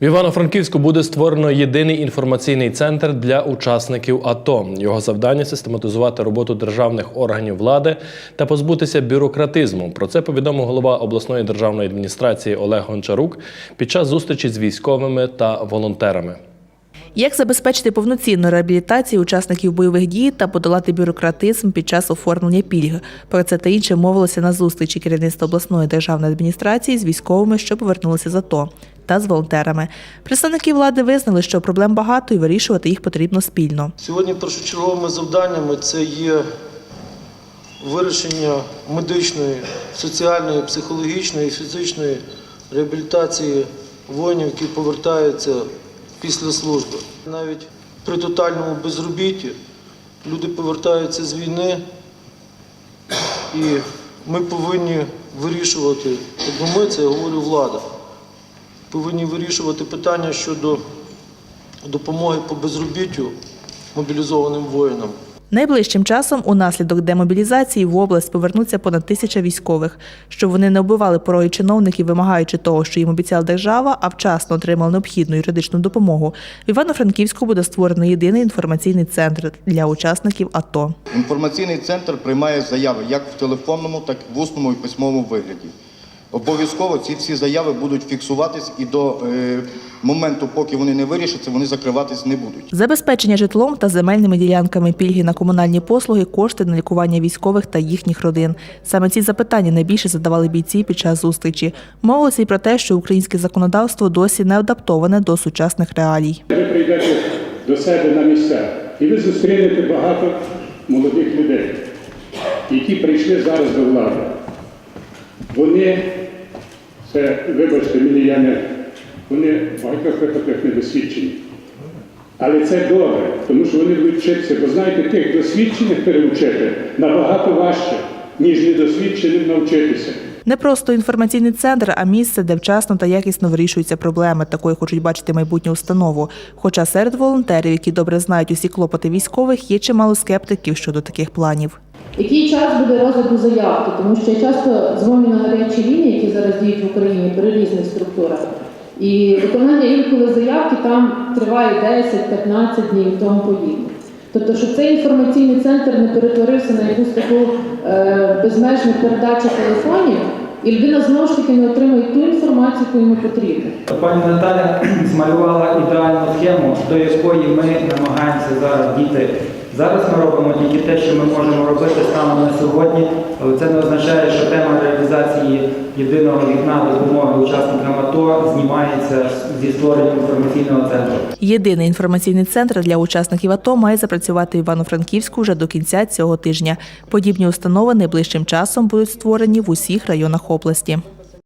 В Івано-Франківську буде створено єдиний інформаційний центр для учасників АТО. Його завдання систематизувати роботу державних органів влади та позбутися бюрократизму. Про це повідомив голова обласної державної адміністрації Олег Гончарук під час зустрічі з військовими та волонтерами. Як забезпечити повноцінну реабілітацію учасників бойових дій та подолати бюрократизм під час оформлення пільг? Про це та інше мовилося на зустрічі керівництва обласної державної адміністрації з військовими, що повернулися з АТО, та з волонтерами. Представники влади визнали, що проблем багато і вирішувати їх потрібно спільно. Сьогодні першочерговими завданнями це є вирішення медичної, соціальної, психологічної фізичної реабілітації воїнів, які повертаються після служби. Навіть при тотальному безробітті люди повертаються з війни, і ми повинні вирішувати, якби ми це я говорю влада, повинні вирішувати питання щодо допомоги по безробіттю мобілізованим воїнам. Найближчим часом унаслідок демобілізації в область повернуться понад тисяча військових, щоб вони не оббивали пороги чиновників, вимагаючи того, що їм обіцяла держава, а вчасно отримали необхідну юридичну допомогу. В Івано-Франківську буде створено єдиний інформаційний центр для учасників АТО. Інформаційний центр приймає заяви як в телефонному, так і в усному і письмовому вигляді. Обов'язково ці всі заяви будуть фіксуватись і до е, моменту, поки вони не вирішаться, вони закриватись не будуть. Забезпечення житлом та земельними ділянками пільги на комунальні послуги, кошти на лікування військових та їхніх родин. Саме ці запитання найбільше задавали бійці під час зустрічі. Мовилося й про те, що українське законодавство досі не адаптоване до сучасних реалій. Ви прийдете до себе на місця, і ви зустрінете багато молодих людей, які прийшли зараз до влади. Вони, це, вибачте мені, я не, вони в багатьох випадках недосвідчені. Але це добре, тому що вони будуть вчитися, бо знаєте, тих досвідчених переучити набагато важче, ніж недосвідченим навчитися. Не просто інформаційний центр, а місце, де вчасно та якісно вирішуються проблеми. Такою хочуть бачити майбутню установу. Хоча серед волонтерів, які добре знають усі клопоти військових, є чимало скептиків щодо таких планів. Який час буде розгляду заявки? Тому що я часто дзвоню на гарячі лінії, які зараз діють в Україні при різних структурах. І виконання інколи заявки там триває 10-15 днів тому подібне. Тобто, щоб цей інформаційний центр не перетворився на якусь таку е, безмежну передачу телефонів, і людина знову ж таки не отримує ту яку йому потрібно. Пані Наталя змалювала ідеальну схему, до якої ми намагаємося зараз діти. Зараз ми робимо тільки те, що ми можемо робити станом на сьогодні, але це не означає, що тема реалізації єдиного вікна допомоги учасникам АТО знімається зі створенням інформаційного центру. Єдиний інформаційний центр для учасників АТО має запрацювати в Івано-Франківську вже до кінця цього тижня. Подібні установи найближчим часом будуть створені в усіх районах області.